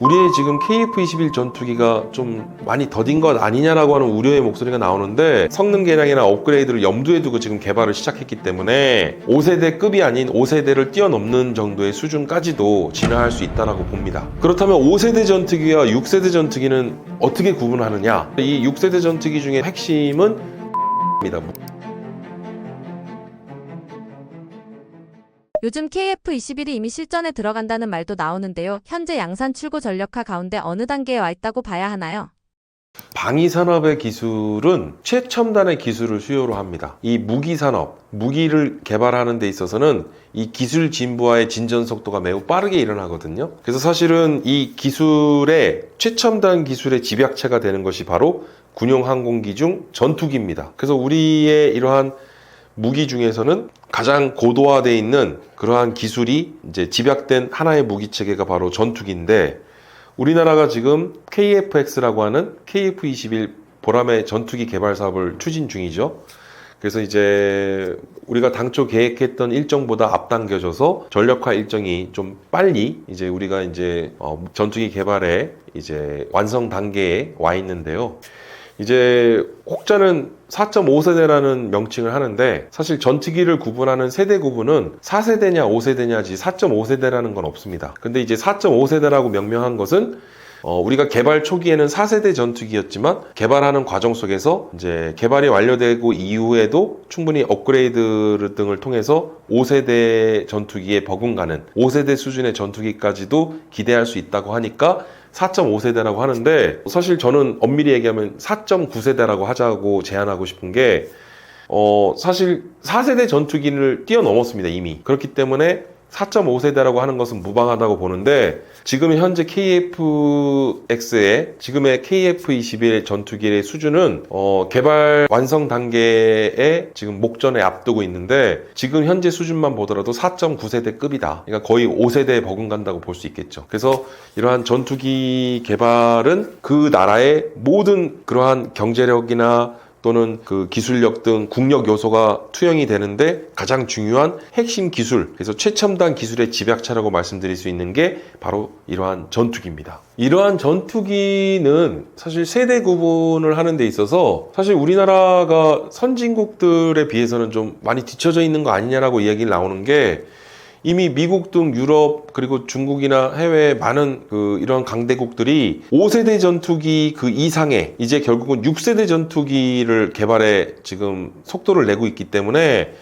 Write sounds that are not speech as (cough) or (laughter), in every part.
우리의 지금 KF-21 전투기가 좀 많이 더딘 것 아니냐라고 하는 우려의 목소리가 나오는데 성능 개량이나 업그레이드를 염두에 두고 지금 개발을 시작했기 때문에 5세대 급이 아닌 5세대를 뛰어넘는 정도의 수준까지도 진화할 수 있다라고 봅니다. 그렇다면 5세대 전투기와 6세대 전투기는 어떻게 구분하느냐? 이 6세대 전투기 중에 핵심은 (laughs) 입니다. 요즘 KF-21이 이미 실전에 들어간다는 말도 나오는데요. 현재 양산 출고 전력화 가운데 어느 단계에 와 있다고 봐야 하나요? 방위 산업의 기술은 최첨단의 기술을 수요로 합니다. 이 무기 산업, 무기를 개발하는 데 있어서는 이 기술 진보와의 진전 속도가 매우 빠르게 일어나거든요. 그래서 사실은 이 기술의 최첨단 기술의 집약체가 되는 것이 바로 군용 항공기 중 전투기입니다. 그래서 우리의 이러한 무기 중에서는 가장 고도화되어 있는 그러한 기술이 이제 집약된 하나의 무기 체계가 바로 전투기인데 우리나라가 지금 KFX라고 하는 KF-21 보람의 전투기 개발 사업을 추진 중이죠. 그래서 이제 우리가 당초 계획했던 일정보다 앞당겨져서 전력화 일정이 좀 빨리 이제 우리가 이제 어, 전투기 개발에 이제 완성 단계에 와 있는데요. 이제 혹자는 4.5세대라는 명칭을 하는데 사실 전투기를 구분하는 세대 구분은 4세대냐 5세대냐지 4.5세대라는 건 없습니다. 근데 이제 4.5세대라고 명명한 것은 어, 우리가 개발 초기에는 4세대 전투기였지만 개발하는 과정 속에서 이제 개발이 완료되고 이후에도 충분히 업그레이드 등을 통해서 5세대 전투기에 버금가는 5세대 수준의 전투기까지도 기대할 수 있다고 하니까 4.5세대라고 하는데 사실 저는 엄밀히 얘기하면 4.9세대라고 하자고 제안하고 싶은 게 어, 사실 4세대 전투기를 뛰어넘었습니다, 이미. 그렇기 때문에 4.5세대라고 하는 것은 무방하다고 보는데 지금 현재 KFX의 지금의 KF-21 전투기의 수준은 어, 개발 완성 단계에 지금 목전에 앞두고 있는데 지금 현재 수준만 보더라도 4.9세대급이다. 그러니까 거의 5세대에 버금간다고 볼 수 있겠죠. 그래서 이러한 전투기 개발은 그 나라의 모든 그러한 경제력이나 또는 그 기술력 등 국력 요소가 투영이 되는데 가장 중요한 핵심 기술, 그래서 최첨단 기술의 집약체라고 말씀드릴 수 있는 게 바로 이러한 전투기입니다. 이러한 전투기는 사실 세대 구분을 하는 데 있어서 사실 우리나라가 선진국들에 비해서는 좀 많이 뒤처져 있는 거 아니냐라고 이야기를 나오는 게 이미 미국 등 유럽 그리고 중국이나 해외 많은 그 이런 강대국들이 5세대 전투기 그 이상의 이제 결국은 6세대 전투기를 개발에 지금 속도를 내고 있기 때문에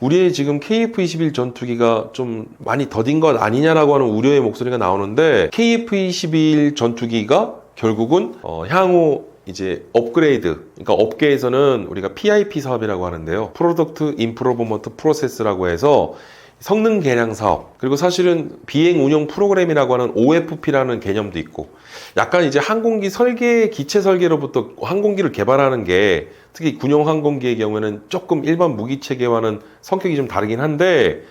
우리의 지금 KF-21 전투기가 좀 많이 더딘 것 아니냐라고 하는 우려의 목소리가 나오는데 KF-21 전투기가 결국은 어, 향후 이제 업그레이드, 그러니까 업계에서는 우리가 PIP 사업이라고 하는데요. 프로덕트 임프로버먼트 프로세스라고 해서 성능 개량 사업 그리고 사실은 비행 운영 프로그램이라고 하는 OFP라는 개념도 있고 약간 이제 항공기 설계 기체 설계로부터 항공기를 개발하는 게 특히 군용 항공기의 경우에는 조금 일반 무기 체계와는 성격이 좀 다르긴 한데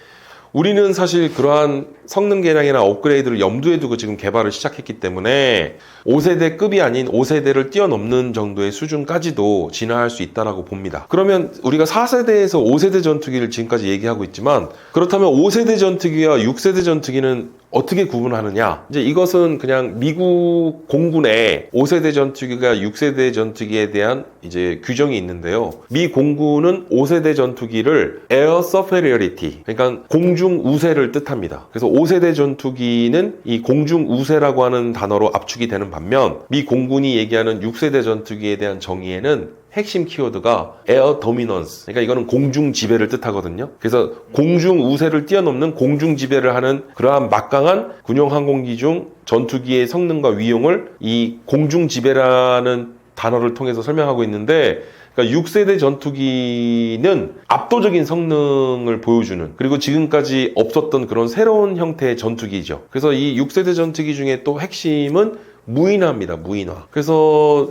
우리는 사실 그러한 성능 개량이나 업그레이드를 염두에 두고 지금 개발을 시작했기 때문에 5세대급이 아닌 5세대를 뛰어넘는 정도의 수준까지도 진화할 수 있다라고 봅니다. 그러면 우리가 4세대에서 5세대 전투기를 지금까지 얘기하고 있지만 그렇다면 5세대 전투기와 6세대 전투기는 어떻게 구분하느냐? 이제 이것은 그냥 미국 공군의 5세대 전투기가 6세대 전투기에 대한 이제 규정이 있는데요. 미 공군은 5세대 전투기를 Air Superiority, 그러니까 공중 우세를 뜻합니다. 그래서 5세대 전투기는 이 공중 우세라고 하는 단어로 압축이 되는 반면 미 공군이 얘기하는 6세대 전투기에 대한 정의에는 핵심 키워드가 에어 도미넌스. 그러니까 이거는 공중 지배를 뜻하거든요. 그래서 공중 우세를 뛰어넘는 공중 지배를 하는 그러한 막강한 군용 항공기 중 전투기의 성능과 위용을 이 공중 지배라는 단어를 통해서 설명하고 있는데 그러니까 6세대 전투기는 압도적인 성능을 보여주는 그리고 지금까지 없었던 그런 새로운 형태의 전투기죠. 그래서 이 6세대 전투기 중에 또 핵심은 무인화입니다. 무인화. 그래서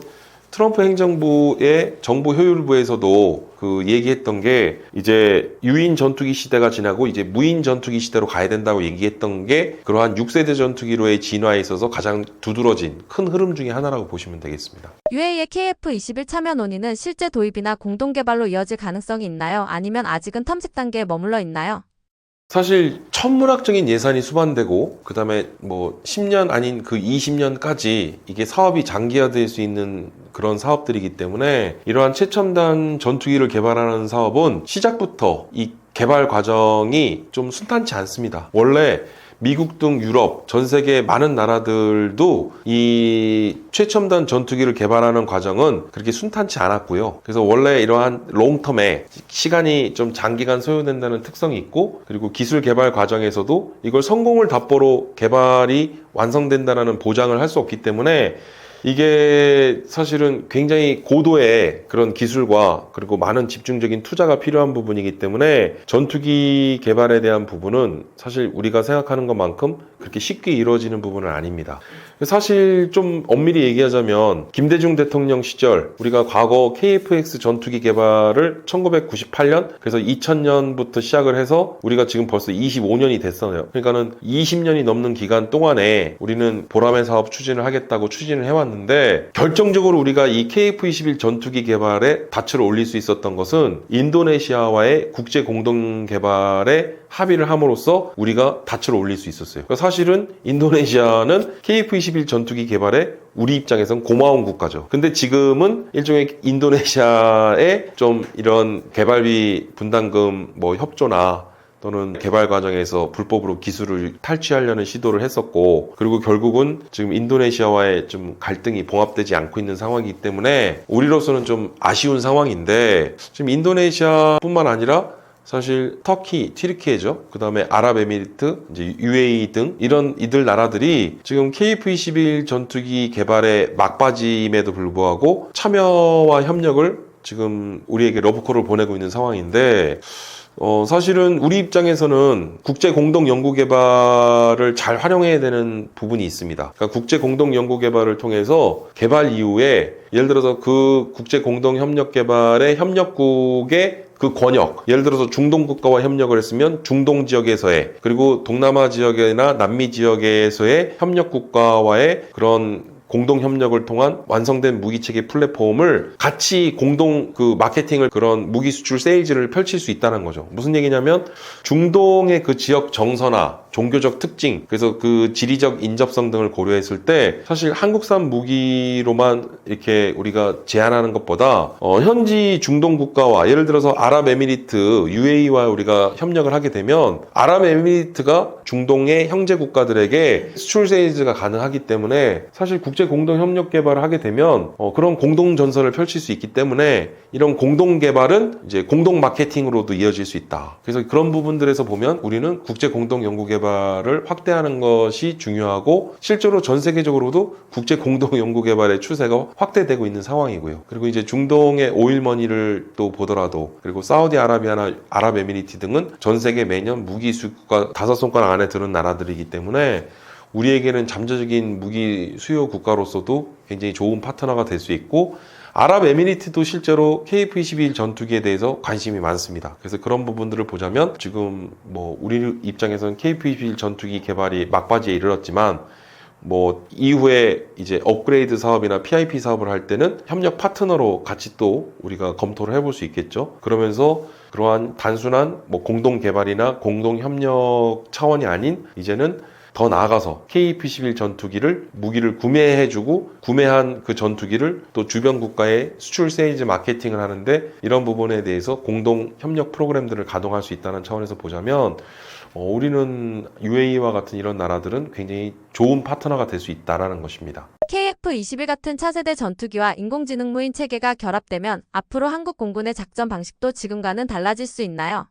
트럼프 행정부의 정부 효율부에서도 그 얘기했던 게 이제 유인 전투기 시대가 지나고 이제 무인 전투기 시대로 가야 된다고 얘기했던 게 그러한 6세대 전투기로의 진화에 있어서 가장 두드러진 큰 흐름 중에 하나라고 보시면 되겠습니다. UA의 KF-21 참여 논의는 실제 도입이나 공동 개발로 이어질 가능성이 있나요? 아니면 아직은 탐색 단계에 머물러 있나요? 사실 천문학적인 예산이 수반되고 그다음에 뭐 10년 아닌 그 20년까지 이게 사업이 장기화될 수 있는 그런 사업들이기 때문에 이러한 최첨단 전투기를 개발하는 사업은 시작부터 이 개발 과정이 좀 순탄치 않습니다. 원래 미국 등 유럽, 전 세계 많은 나라들도 이 최첨단 전투기를 개발하는 과정은 그렇게 순탄치 않았고요. 그래서 원래 이러한 롱텀에 시간이 좀 장기간 소요된다는 특성이 있고 그리고 기술 개발 과정에서도 이걸 성공을 답보로 개발이 완성된다는 보장을 할 수 없기 때문에 이게 사실은 굉장히 고도의 그런 기술과 그리고 많은 집중적인 투자가 필요한 부분이기 때문에 전투기 개발에 대한 부분은 사실 우리가 생각하는 것만큼 그렇게 쉽게 이루어지는 부분은 아닙니다. 사실 좀 엄밀히 얘기하자면 김대중 대통령 시절 우리가 과거 KF-X 전투기 개발을 1998년 그래서 2000년부터 시작을 해서 우리가 지금 벌써 25년이 됐어요. 그러니까는 20년이 넘는 기간 동안에 우리는 보람의 사업 추진을 하겠다고 추진을 해 왔는데 결정적으로 우리가 이 KF-21 전투기 개발에 닻을 올릴 수 있었던 것은 인도네시아와의 국제 공동 개발에 합의를 함으로써 우리가 닻을 올릴 수 있었어요. 그러니까 사실은 인도네시아는 KF-21 전투기 개발에 우리 입장에선 고마운 국가죠. 근데 지금은 일종의 인도네시아의 좀 이런 개발비 분담금 뭐 협조나 또는 개발 과정에서 불법으로 기술을 탈취하려는 시도를 했었고 그리고 결국은 지금 인도네시아와의 좀 갈등이 봉합되지 않고 있는 상황이기 때문에 우리로서는 좀 아쉬운 상황인데 지금 인도네시아뿐만 아니라 사실 터키, 튀르키예죠. 그 다음에 아랍에미리트, 이제 UAE 등 이런 이들 나라들이 지금 KF-21 전투기 개발에 막바지임에도 불구하고 참여와 협력을 지금 우리에게 러브콜을 보내고 있는 상황인데 어, 사실은 우리 입장에서는 국제 공동 연구 개발을 잘 활용해야 되는 부분이 있습니다. 그러니까 국제 공동 연구 개발을 통해서 개발 이후에 예를 들어서 그 국제 공동 협력 개발의 협력국의 그 권역, 예를 들어서 중동 국가와 협력을 했으면 중동 지역에서의 그리고 동남아 지역이나 남미 지역에서의 협력 국가와의 그런 공동 협력을 통한 완성된 무기 체계 플랫폼을 같이 공동 그 마케팅을 그런 무기 수출 세일즈를 펼칠 수 있다는 거죠. 무슨 얘기냐면 중동의 그 지역 정서나 종교적 특징, 그래서 그 지리적 인접성 등을 고려했을 때 사실 한국산 무기로만 이렇게 우리가 제한하는 것보다 어, 현지 중동 국가와 예를 들어서 아랍에미리트, UAE와 우리가 협력을 하게 되면 아랍에미리트가 중동의 형제 국가들에게 수출 세일즈가 가능하기 때문에 사실 국제 공동 협력 개발을 하게 되면 어, 그런 공동 전선을 펼칠 수 있기 때문에 이런 공동 개발은 이제 공동 마케팅으로도 이어질 수 있다. 그래서 그런 부분들에서 보면 우리는 국제 공동 연구 개발 을 확대하는 것이 중요하고 실제로 전 세계적으로도 국제 공동 연구 개발의 추세가 확대되고 있는 상황이고요. 그리고 이제 중동의 오일머니를 또 보더라도 그리고 사우디아라비아나 아랍에미리트 등은 전 세계 매년 무기 수가 다섯 손가락 안에 드는 나라들이기 때문에 우리에게는 잠재적인 무기 수요 국가로서도 굉장히 좋은 파트너가 될 수 있고 아랍에미리트도 실제로 KF-21 전투기에 대해서 관심이 많습니다. 그래서 그런 부분들을 보자면 지금 뭐 우리 입장에서는 KF-21 전투기 개발이 막바지에 이르렀지만 뭐 이후에 이제 업그레이드 사업이나 PIP 사업을 할 때는 협력 파트너로 같이 또 우리가 검토를 해볼 수 있겠죠. 그러면서 그러한 단순한 뭐 공동 개발이나 공동 협력 차원이 아닌 이제는 더 나아가서 KF-21 전투기를 무기를 구매해주고 구매한 그 전투기를 또 주변 국가에 수출 세일즈 마케팅을 하는데 이런 부분에 대해서 공동 협력 프로그램들을 가동할 수 있다는 차원에서 보자면 어, 우리는 UAE와 같은 이런 나라들은 굉장히 좋은 파트너가 될 수 있다라는 것입니다. KF-21 같은 차세대 전투기와 인공지능 무인 체계가 결합되면 앞으로 한국 공군의 작전 방식도 지금과는 달라질 수 있나요?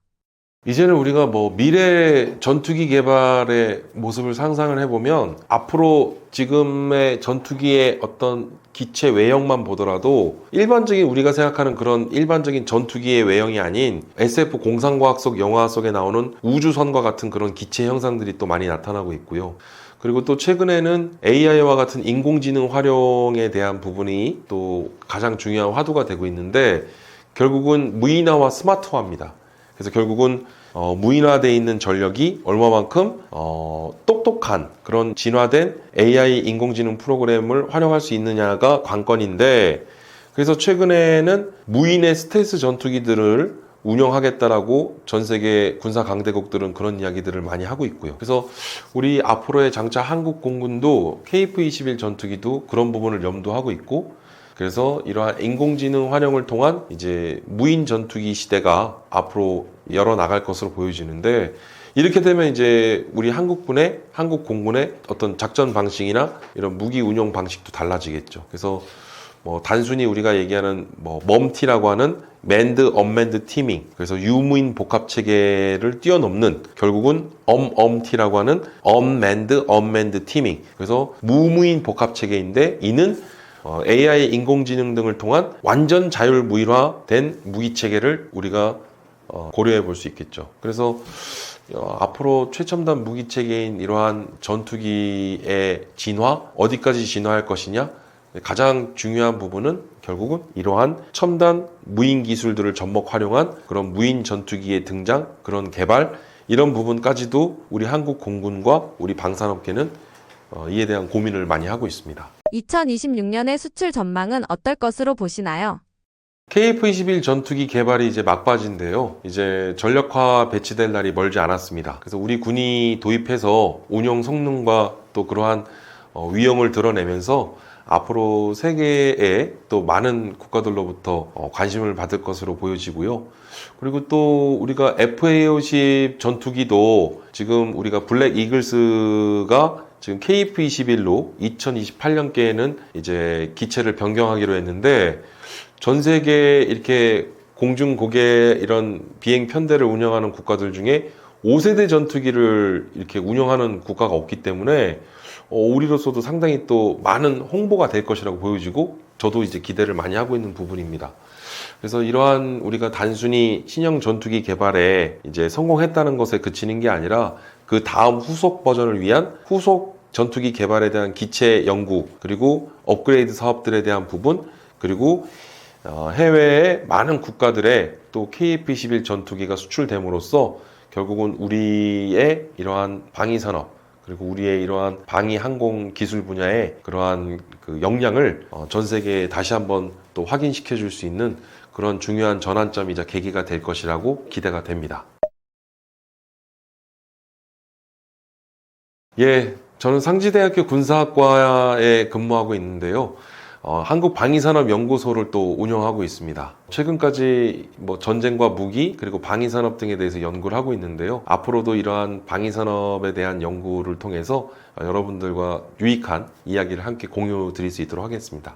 이제는 우리가 뭐 미래 전투기 개발의 모습을 상상을 해보면 앞으로 지금의 전투기의 어떤 기체 외형만 보더라도 일반적인 우리가 생각하는 그런 일반적인 전투기의 외형이 아닌 SF 공상과학 속 영화 속에 나오는 우주선과 같은 그런 기체 형상들이 또 많이 나타나고 있고요. 그리고 또 최근에는 AI와 같은 인공지능 활용에 대한 부분이 또 가장 중요한 화두가 되고 있는데 결국은 무인화와 스마트화입니다. 그래서 결국은 어, 무인화되어 있는 전력이 얼마만큼 어, 똑똑한 그런 진화된 AI 인공지능 프로그램을 활용할 수 있느냐가 관건인데 그래서 최근에는 무인의 스텔스 전투기들을 운영하겠다라고 전 세계 군사 강대국들은 그런 이야기들을 많이 하고 있고요. 그래서 우리 앞으로의 장차 한국 공군도 KF-21 전투기도 그런 부분을 염두하고 있고 그래서 이러한 인공지능 활용을 통한 이제 무인 전투기 시대가 앞으로 열어 나갈 것으로 보여지는데 이렇게 되면 이제 우리 한국군의 한국 공군의 어떤 작전 방식이나 이런 무기 운용 방식도 달라지겠죠. 그래서 뭐 단순히 우리가 얘기하는 뭐 멈티라고 하는 맨드 언맨드 티밍 그래서 유무인 복합 체계를 뛰어넘는 결국은 엄엄티라고 하는 언맨드 언맨드 티밍 그래서 무무인 복합 체계인데 이는 어, AI 인공지능 등을 통한 완전 자율무일화된 무기 체계를 우리가 어, 고려해 볼 수 있겠죠. 그래서 어, 앞으로 최첨단 무기 체계인 이러한 전투기의 진화 어디까지 진화할 것이냐 가장 중요한 부분은 결국은 이러한 첨단 무인 기술들을 접목 활용한 그런 무인 전투기의 등장 그런 개발 이런 부분까지도 우리 한국 공군과 우리 방산업계는 어, 이에 대한 고민을 많이 하고 있습니다. 2026년의 수출 전망은 어떨 것으로 보시나요? KF-21 전투기 개발이 이제 막바지인데요. 이제 전력화 배치될 날이 멀지 않았습니다. 그래서 우리 군이 도입해서 운용 성능과 또 그러한 어, 위용을 드러내면서 앞으로 세계의 또 많은 국가들로부터 어, 관심을 받을 것으로 보여지고요. 그리고 또 우리가 FA50 전투기도 지금 우리가 블랙 이글스가 지금 KF-21로 2028년께에는 이제 기체를 변경하기로 했는데 전 세계 이렇게 공중 고개 이런 비행 편대를 운영하는 국가들 중에 5세대 전투기를 이렇게 운영하는 국가가 없기 때문에 어, 우리로서도 상당히 또 많은 홍보가 될 것이라고 보여지고 저도 이제 기대를 많이 하고 있는 부분입니다. 그래서 이러한 우리가 단순히 신형 전투기 개발에 이제 성공했다는 것에 그치는 게 아니라 그 다음 후속 버전을 위한 후속 전투기 개발에 대한 기체 연구 그리고 업그레이드 사업들에 대한 부분 그리고 어, 해외의 많은 국가들의 또 KF-21 전투기가 수출됨으로써 결국은 우리의 이러한 방위 산업 그리고 우리의 이러한 방위 항공 기술 분야의 그러한 그 역량을 어, 전 세계에 다시 한번 또 확인시켜 줄 수 있는 그런 중요한 전환점이자 계기가 될 것이라고 기대가 됩니다. 예, 저는 상지대학교 군사학과에 근무하고 있는데요. 어, 한국방위산업연구소를 또 운영하고 있습니다. 최근까지 뭐 전쟁과 무기 그리고 방위산업 등에 대해서 연구를 하고 있는데요. 앞으로도 이러한 방위산업에 대한 연구를 통해서 여러분들과 유익한 이야기를 함께 공유 드릴 수 있도록 하겠습니다.